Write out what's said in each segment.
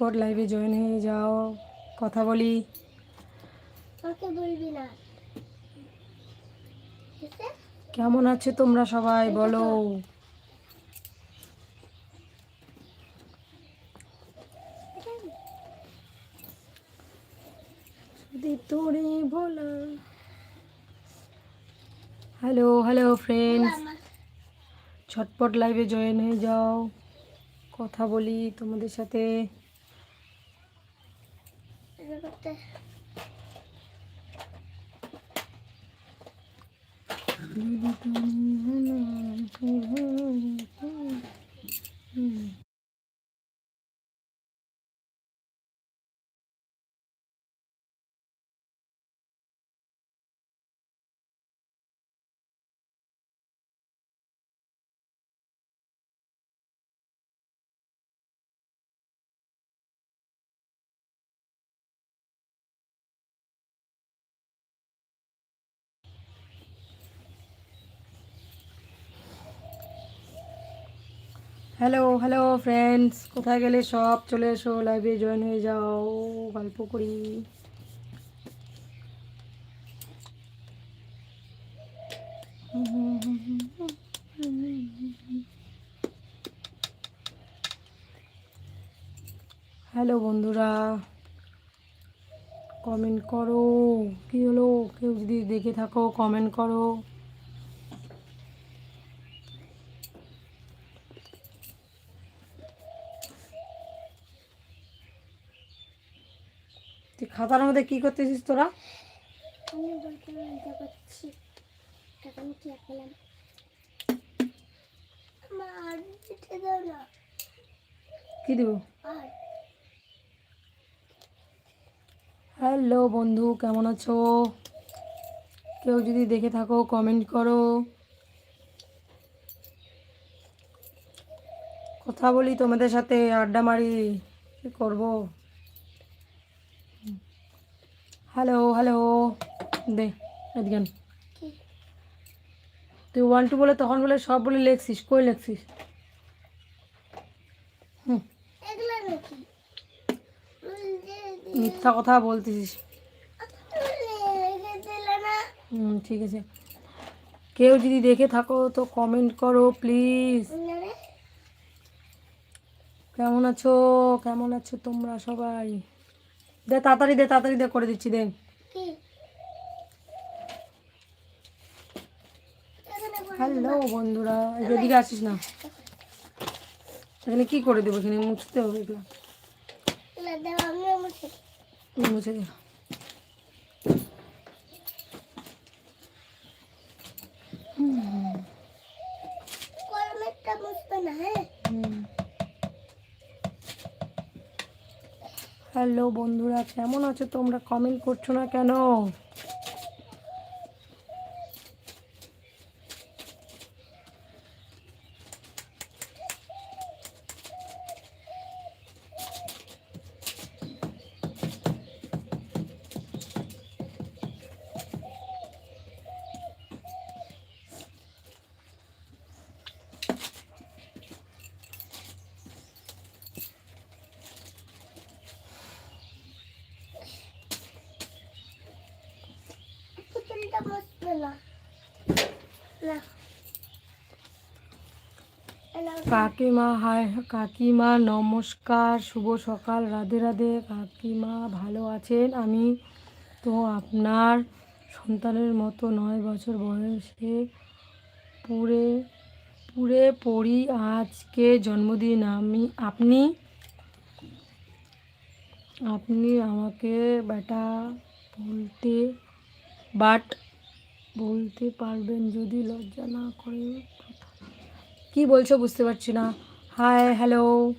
ঝটপট লাইভে জয়েন হয়ে যাও কথা বলি? কেমন আছে তোমরা সবাই? বলো। তোরে বলা। হ্যালো হ্যালো ফ্রেন্ডস ছটপট লাইভে জয়েন হয়ে যাও কথা বলি তোমাদের সাথে। এটা করতে হ্যালো হ্যালো ফ্রেন্ডস কোথায় গেলে সব চলে এসো লাইভে জয়েন হয়ে যাও, গল্প করি। হ্যালো বন্ধুরা। কমেন্ট করো। কি হলো? কেউ যদি দেখে থাকো কমেন্ট করো। তুই খাতার মধ্যে কি করতেছিস তোরা? কি দেবো? হ্যালো বন্ধু কেমন আছো? কেউ যদি দেখে থাকো কমেন্ট করো। কথা বলি তোমাদের সাথে আড্ডা মারি কি করব? হ্যালো হ্যালো দে এদিকে তুই ওয়ান টু বলে তখন বলে সব বলে লেখছিস কই লেখছিস? হুম। মিথ্যা কথা বলতেছিস। হুম ঠিক আছে। কেউ যদি দেখে থাকো তো কমেন্ট করো প্লিজ কেমন আছো? কেমন আছো তোমরা সবাই? দে তাড়াতাড়ি দে তাড়াতাড়ি দে করে দিচ্ছি দে। হ্যালো বন্ধুরা এদিকে আসিস না। এখানে কি করে দেবো? এখানে মুছতে হবে এগুলো। মুছে দিই। হুম, মুছে দে গরমেরটা মুছবে না হ্যাঁ হ্যালো বন্ধুরা কেমন আছো তোমরা? কমেন্ট করছ না কেন? কাকিমা হাই কাকিমা, নমস্কার, শুভ সকাল, রাধে রাধে। কাকিমা, ভালো আছেন? আমি তো আপনার সন্তানের মতো নয় বছর বয়সে পুরে পুরে পড়ি। আজকে জন্মদিন। আমি, আপনি? আপনি আমাকে বেটা বলতে বাট বলতে পারবেন যদি লজ্জা না করে কি বলছো বুঝতে পারছি না। হাই হ্যালো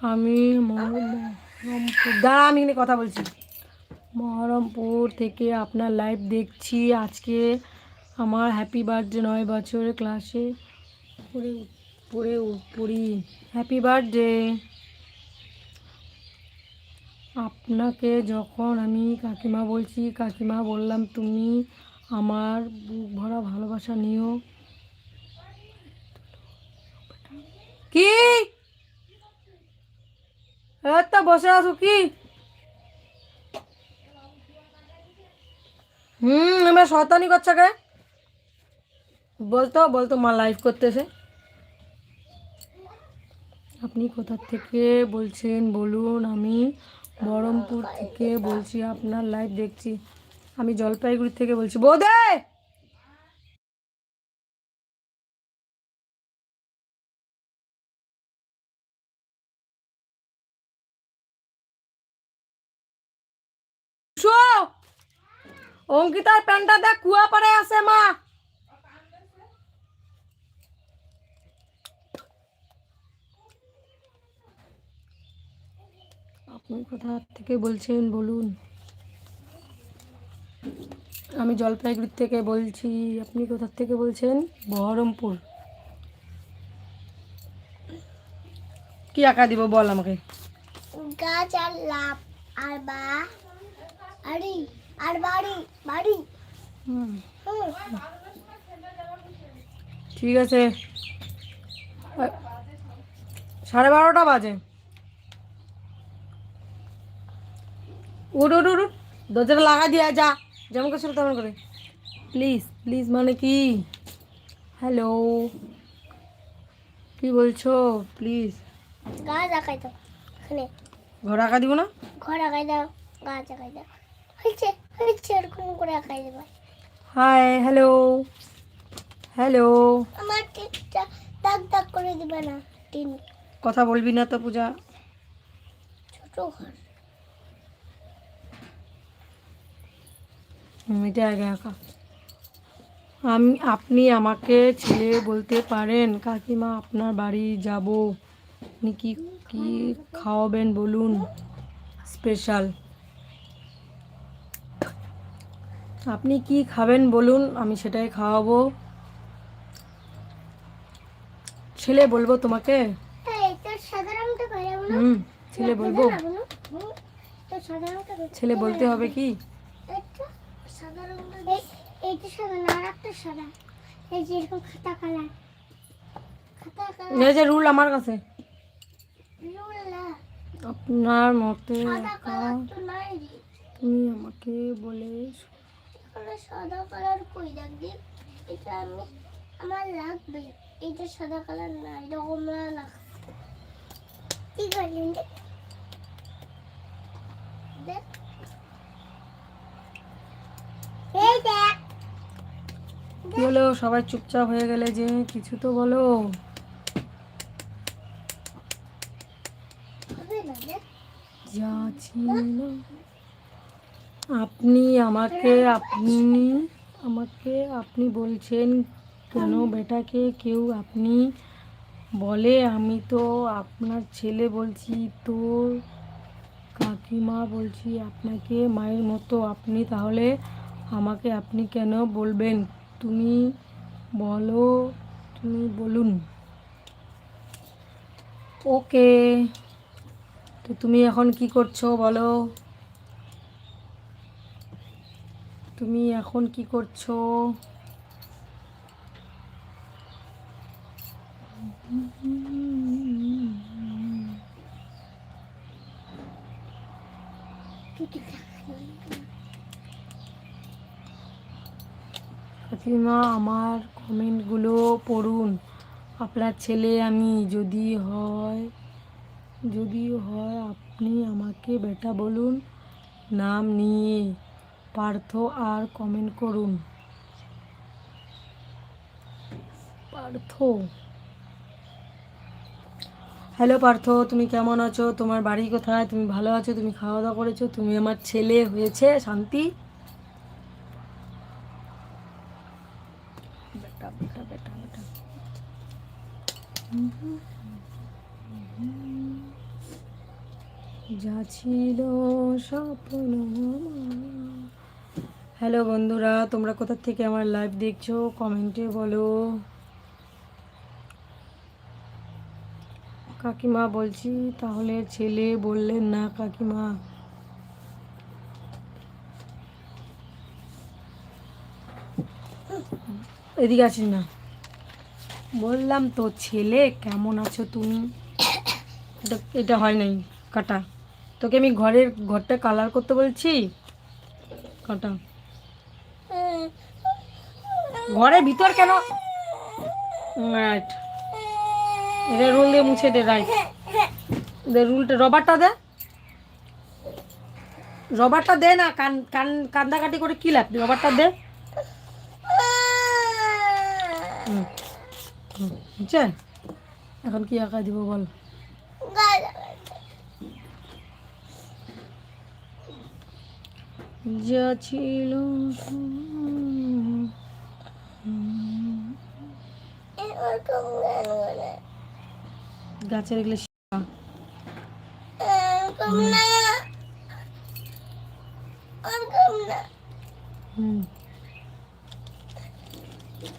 আমি মহরমপুর দাঁড়া, আমি কথা বলছি। মহরমপুর থেকে আপনার লাইভ দেখছি। আজকে আমার হ্যাপি বার্থডে নয় বছরের ক্লাসে পড়ে পড়ে পড়ি। হ্যাপি বার্থডে আপনাকে যখন আমি কাকিমা বলছি, কাকিমা বললাম, তুমি আমার বুক ভরা ভালোবাসা নিও। কি? তো বসে আছো কি? হুম, এবার শয়তানি করছে কে? বলতো বলতো মা লাইভ করতেছে। আপনি কোথা থেকে বলছেন? বলুন, আমি বহরমপুর থেকে বলছি, আপনার লাইভ দেখছি। আমি জলপাইগুড়ি থেকে বলছি বোধে অঙ্কিতার প্যান্টটা দেখ কুয়া পাড়ে আছে মা। কোথা থেকে বলছেন? বলুন। আমি জলপাইগুড়ি থেকে বলছি আপনি কোথা থেকে বলছেন? বহরমপুর। কি আঁকা দিব বল আমাকে? গাছ আর লাভ আর বা আড়ি আর বাড়ি বাড়ি। ঠিক আছে। সাড়ে বারোটা বাজে। উঠ উঠ উঠ। দরজাটা লাগা দিয়া যা। যেমন করছিল তেমন করে। প্লিজ প্লিজ মানে কি? হ্যালো কি বলছো? প্লিজ গাছ আঁকাই দাও এখানে। ঘর আঁকা দিব না? ঘর আঁকাই দাও গাছ আঁকাই দাও। হয়েছে হয়েছে এরকম করে আঁকাই দেবো হাই হ্যালো হ্যালো আমার টিনটা দাগ দাগ করে দিবে না টিন। কথা বলবি না তো পূজা। ছোট ঘর। এটা আগে আঁকা আমি, আপনি আমাকে ছেলে বলতে পারেন, কাকিমা আপনার বাড়ি যাব। আপনি কি কি খাওয়াবেন বলুন? স্পেশাল। আপনি কি খাবেন বলুন? আমি সেটাই খাওয়াবো। ছেলে বলব তোমাকে? ছেলে বলব। ছেলে বলতে হবে কি এইটা সাদা রংটা এই এইটা সাদা না আর একটা সাদা এই যে এরকম খাতা কালার। খাতা এই যে রুল আমার কাছে। রুলা আপনার মতে নাই তুমি আমাকে বলে সাদা কালার কই দেখ দিক এটা আমি আমার লাগবে। এটা সাদা কালার না এরকম না লাগবে কি করলেন দেখ দেখ এই দেখ কি হলো সবাই চুপচাপ হয়ে গেলে যে, কিছু তো বলো। আপনি আমাকে আপনি আমাকে, আপনি বলছেন কেন বেটাকে কেউ আপনি বলে? আমি তো আপনার ছেলে বলছি তো কাকিমা বলছি আপনাকে, মায়ের মতো। আপনি তাহলে আমাকে আপনি কেন বলবেন? তুমি বলো, তুমি বলুন। ওকে, তো তুমি এখন কি করছ বলো? তুমি এখন কি করছ? কাকিমা, আমার কমেন্টগুলো পড়ুন। আপনার ছেলে আমি যদি হয় যদি হয় আপনি আমাকে বেটা বলুন নাম নিয়ে। পার্থ, আর কমেন্ট করুন। পার্থ? হ্যালো পার্থ, তুমি কেমন আছো? তোমার বাড়ি কোথায়? তুমি ভালো আছো? তুমি খাওয়া দাওয়া করেছ? তুমি আমার ছেলে হয়েছে? শান্তি? বেটা বেটা বেটা বেটা। যা ছিল স্বপ্ন হ্যালো বন্ধুরা, তোমরা কোথা থেকে আমার লাইভ দেখছ? কমেন্টে বলো। কাকিমা, বলছি, তাহলে ছেলে বললেন না কাকিমা। এদিকে আসিস না। বললাম, তো ছেলে, কেমন আছো তুমি? এটা এটা হয় নাই, কাটা। তোকে আমি ঘরের, ঘরটা কালার করতে বলছি? কাটা। ঘরের ভিতর কেন? রাইট এটা রুল দিয়ে মুছে দে রাইট রুলটা রবারটা দে। রবারটা দে না, কান কান, কান্দাকাটি করে কি লাগবে রবারটা দে। হুম হুম, বুঝছে এখন কি আঁকা দিব বল? যা ছিল গাছের এগুলো শিখা। হুম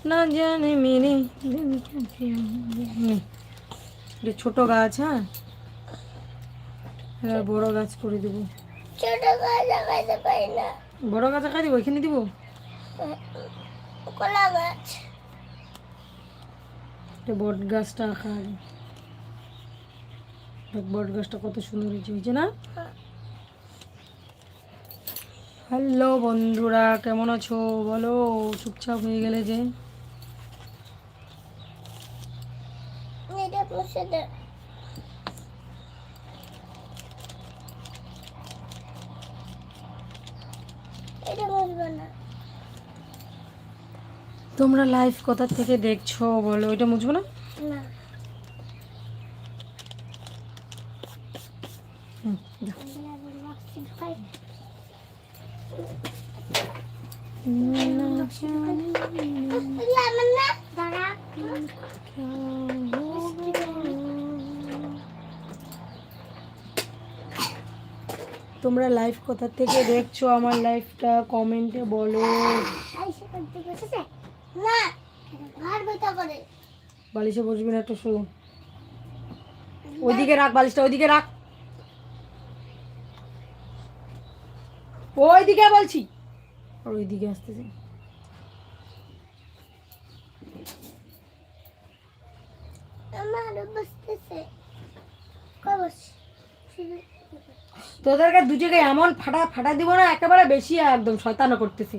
না জানে মেরে এটা ছোট গাছ হ্যাঁ এবার বড় গাছ করে দেবো ছোট গাছ লাগাইতে পারি না বড় গাছ আঁকা দিব এখানে দিব কলা গাছ এটা বট গাছটা আঁকা দেখ বট গাছটা কত সুন্দর হয়েছে হয়েছে না হ্যালো বন্ধুরা কেমন আছো বলো চুপচাপ হয়ে গেলে যে তোমরা লাইভ কোথা থেকে দেখছ বলো ওইটা মুছবো না? না হুম, যা। লেমন না দাঁড়া তোমরা লাইভ কোথা থেকে দেখছ? আমার লাইভটা কমেন্টে বলো। বালিশে বসবি না একটু শো ওইদিকে রাখ বালিশটা ওইদিকে রাখ। ওইদিকে বলছি। আর ওইদিকে আসতেছে। আমার বসতেছে। কবস তোদেরকে দু জায়গায় এমন ফাটা ফাটা দিব না একেবারে বেশি একদম শয়তানো করতেছি।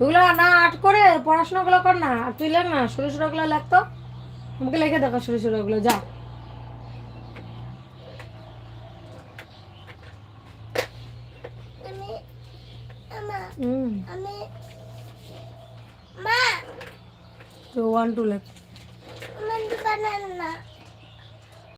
ওগুলো না আট করে পড়াশোনাগুলো কর না আর তুই লেখ না সরু সরুগুলো লাগতো আমাকে লিখে দেখো সরু সরুগুলো যা। ওয়ান টু লেখ।